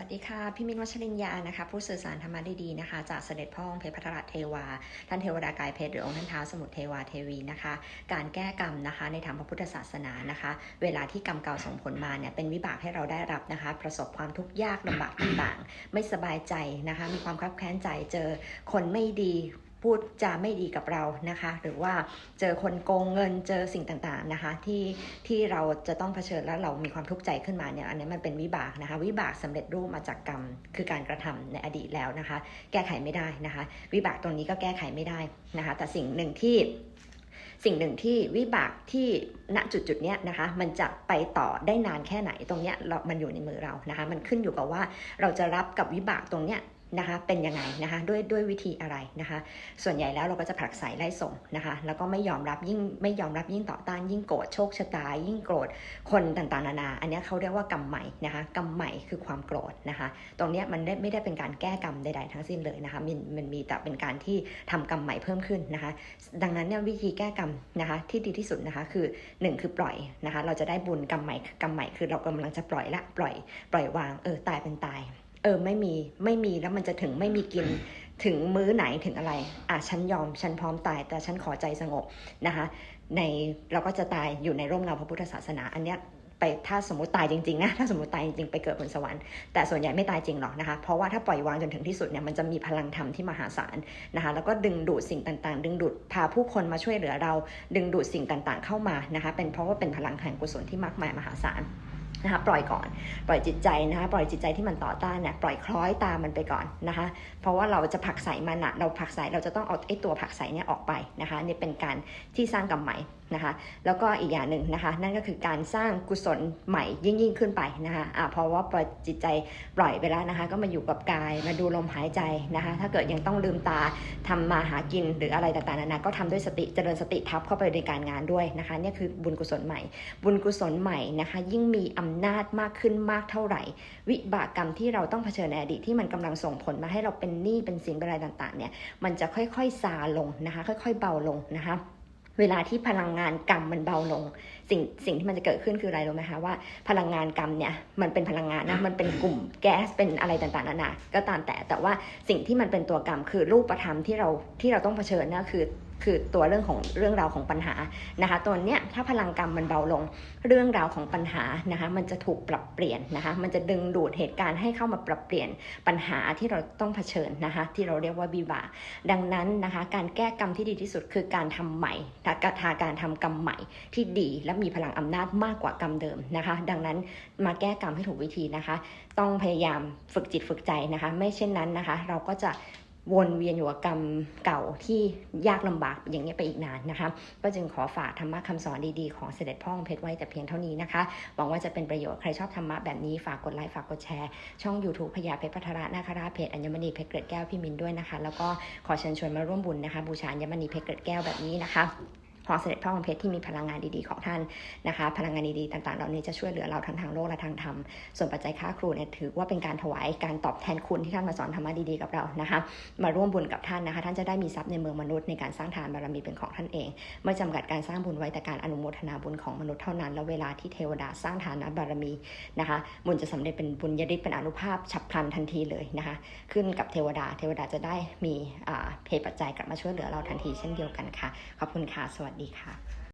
วัสดีค่ะ พี่มินวัชรินยานะคะ ผู้สื่อสารธรรมะดีๆนะคะ จากเสด็จพ่อองค์เพชรพัทรเทวา ท่านเทวดากายเพชรหรือองค์ท่านท้าวสมุทรเทวาเทวีนะคะ การแก้กรรมนะคะ ในทางพระพุทธศาสนานะคะ เวลาที่กรรมเก่าส่งผลมาเนี่ยเป็นวิบากให้เราได้รับนะคะ ประสบความทุกข์ยากลำบากต่างๆไม่สบายใจนะคะ มีความคับแค้นใจเจอคนไม่ดี พูดจาไม่ดีกับเรานะคะ หรือว่าเจอคนโกงเงินเจอสิ่งต่างๆนะคะ ที่ที่เราจะต้องเผชิญแล้วเรามีความทุกข์ใจขึ้นมาเนี่ยอันนี้มันเป็นวิบากนะคะ วิบากสำเร็จรูปมาจากกรรมคือการกระทำในอดีตแล้วนะคะ แก้ไขไม่ได้นะคะ วิบากตรงนี้ก็แก้ไขไม่ได้นะคะ แต่สิ่งหนึ่งที่สิ่งหนึ่งที่วิบากที่ณจุดจุดๆเนี้ยนะคะ มันจะไปต่อได้นานแค่ไหนตรงเนี้ยเรามันอยู่ในมือเรานะคะ มันขึ้นอยู่กับว่าเราจะรับกับวิบากตรงเนี้ย นะคะเป็นยังไงนะคะด้วยด้วยวิธีอะไรนะคะส่วนใหญ่แล้วเราก็จะผลักไสไล่ส่งนะคะแล้วก็ไม่ยอมรับยิ่งไม่ยอมรับยิ่งต่อต้านยิ่งโกรธโชคชะตา ยิ่งโกรธคนต่างๆนานา อันนี้เขาเรียกว่ากรรมใหม่นะคะกรรมใหม่คือความโกรธนะคะตรงนี้มันได้ไม่ได้เป็นการแก้กรรมใดๆทั้งสิ้นเลยนะคะมันมันมีแต่เป็นการที่ทำกรรมใหม่เพิ่มขึ้นนะคะดังนั้นเนี่ยวิธีแก้กรรมนะคะที่ดีที่สุดนะคะคือหนึ่งคือปล่อยนะคะเราจะได้บุญกรรมใหม่กรรมใหม่คือเรากำลังจะปล่อยละปล่อย ปล่อยวางเออตายเป็นตาย เออไม่มีไม่มีแล้วมันจะถึงไม่มีกินถึงมื้อไหนถึงอะไร อะฉันยอมฉันพร้อมตาย แต่ฉันขอใจสงบนะคะ ในเราก็จะตายอยู่ในร่มเงาพระพุทธศาสนา อันเนี้ยไปถ้าสมมติตายจริงๆนะถ้าสมมติตายจริงๆไปเกิดบนสวรรค์แต่ส่วนใหญ่ไม่ตายจริงหรอกนะคะ เพราะว่าถ้าปล่อยวางจนถึงที่สุดเนี่ยมันจะมีพลังธรรมที่มหาศาลนะคะ แล้วก็ดึงดูดสิ่งต่างๆ ดึงดูดพาผู้คนมาช่วยเหลือเรา ดึงดูดสิ่งต่างๆ เข้ามานะคะ เป็นเพราะว่าเป็นพลังแห่งกุศลที่มากมายมหาศาล นะคะปล่อยก่อนปล่อยจิตใจนะคะปล่อยจิตใจที่มันต่อต้านเนี่ยปล่อยคล้อยตามมันไปก่อนนะคะ เพราะว่าเราจะผักใส่มันอะเราผักใส่เราจะต้องเอาไอ้ตัวผักใส่เนี่ยออกไปนะคะนี่เป็นการที่สร้างกรรมใหม่นะคะแล้วก็อีกอย่างหนึ่งนะคะ นั่นก็คือการสร้างกุศลใหม่ยิ่งยิ่งขึ้นไปนะคะอ่าเพราะว่าปล่อยจิตใจปล่อยไปแล้วนะคะ ก็มาอยู่กับกายมาดูลมหายใจนะคะ ถ้าเกิดยังต้องลืมตาทำมาหากินหรืออะไรต่างๆนานาก็ทำด้วยสติเจริญสติทับเข้าไปในการงานด้วยนะคะนี่คือบุญกุศลใหม่ บุญกุศลใหม่นะคะ ยิ่งมีอำนาจมากขึ้นมากเท่าไหร่ วิบากกรรมที่เราต้องเผชิญในอดีตที่มันกำลังส่งผลมาให้เราเป็นหนี้เป็นสินเป็นอะไรต่างๆเนี่ยมันจะค่อยๆซาลงนะคะ ค่อย ๆ เบาลงนะคะ เวลาที่พลังงานกรรมมันเบาลง สิ่งสิ่งที่มันจะเกิดขึ้นคืออะไรรู้ไหมคะว่าพลังงานกรรมเนี่ยมันเป็นพลังงานนะมันเป็นกลุ่มแก๊สเป็นอะไรต่างๆนานาก็ตามแต่แต่ว่าสิ่งที่มันเป็นตัวกรรมคือรูปธรรมที่เราที่เราต้องเผชิญนะคือ คือตัวเรื่องของเรื่องราวของปัญหานะคะตัวเนี้ยถ้าพลังกรรมมันเบาลง เรื่องราวของปัญหานะคะมันจะถูกปรับเปลี่ยนนะคะมันจะดึงดูดเหตุการณ์ให้เข้ามาปรับเปลี่ยนปัญหาที่เราต้องเผชิญนะคะที่เราเรียกว่าวิบาดังนั้นนะคะการแก้กรรมที่ดีที่สุดคือการทำใหม่กระทาการทำกรรมใหม่ที่ดีและมีพลังอำนาจมากกว่ากรรมเดิมนะคะ ดังนั้นมาแก้กรรมให้ถูกวิธีนะคะ ต้องพยายามฝึกจิตฝึกใจนะคะ ไม่เช่นนั้นนะคะ เราก็จะ วนเวียนอยู่กับกรรมเก่าที่ยากลำบากอย่างนี้ยไปอีกนานนะคะ ก็จึงขอฝากธรรมะคำสอนดีๆของเสด็จพ่อองค์เพชรไว้แต่เพียงเท่านี้นะคะหวังว่าจะเป็นประโยชน์ใครชอบธรรมะแบบนี้ฝากกดไลค์ฝากกดแชร์ช่อง YouTube พญาเพชรพัทระนาคราเพจอัญมณีเพชรเกล็ดแก้วพี่มินด้วยนะคะ แล้วก็ขอเชิญชวนมาร่วมบุญนะคะ บูชาอัญมณีเพชรเกล็ดแก้วแบบนี้นะคะ ของเสด็จพ่อองค์เพชรที่มีพลังงานดีๆของท่านนะคะ พลังงานดีๆต่างๆเหล่านี้จะช่วยเหลือเราทั้งทางโลกและทางธรรม ส่วนปัจจัยค่าครูเนี่ยถือว่าเป็นการถวายการตอบแทนคุณที่ท่านมาสอนธรรมะดีๆกับเรานะคะ มาร่วมบุญกับท่านนะคะ ท่านจะได้มีทรัพย์ในเมืองมนุษย์ในการสร้างทานบารมีเป็นของท่านเอง ไม่จำกัดการสร้างบุญไว้แต่การอนุโมทนาบุญของมนุษย์เท่านั้น แล้วเวลาที่เทวดาสร้างทานบารมีนะคะ บุญจะสำเร็จเป็นบุญยริศเป็นอนุภาพฉับพลันทันทีเลยนะคะ ขึ้นกับเทวดา เทวดาจะได้มีอ่าเพปัจจัยกลับมาช่วยเหลือเราทันทีเช่นเดียวกันค่ะ ขอบคุณค่ะ สวัสดีค่ะ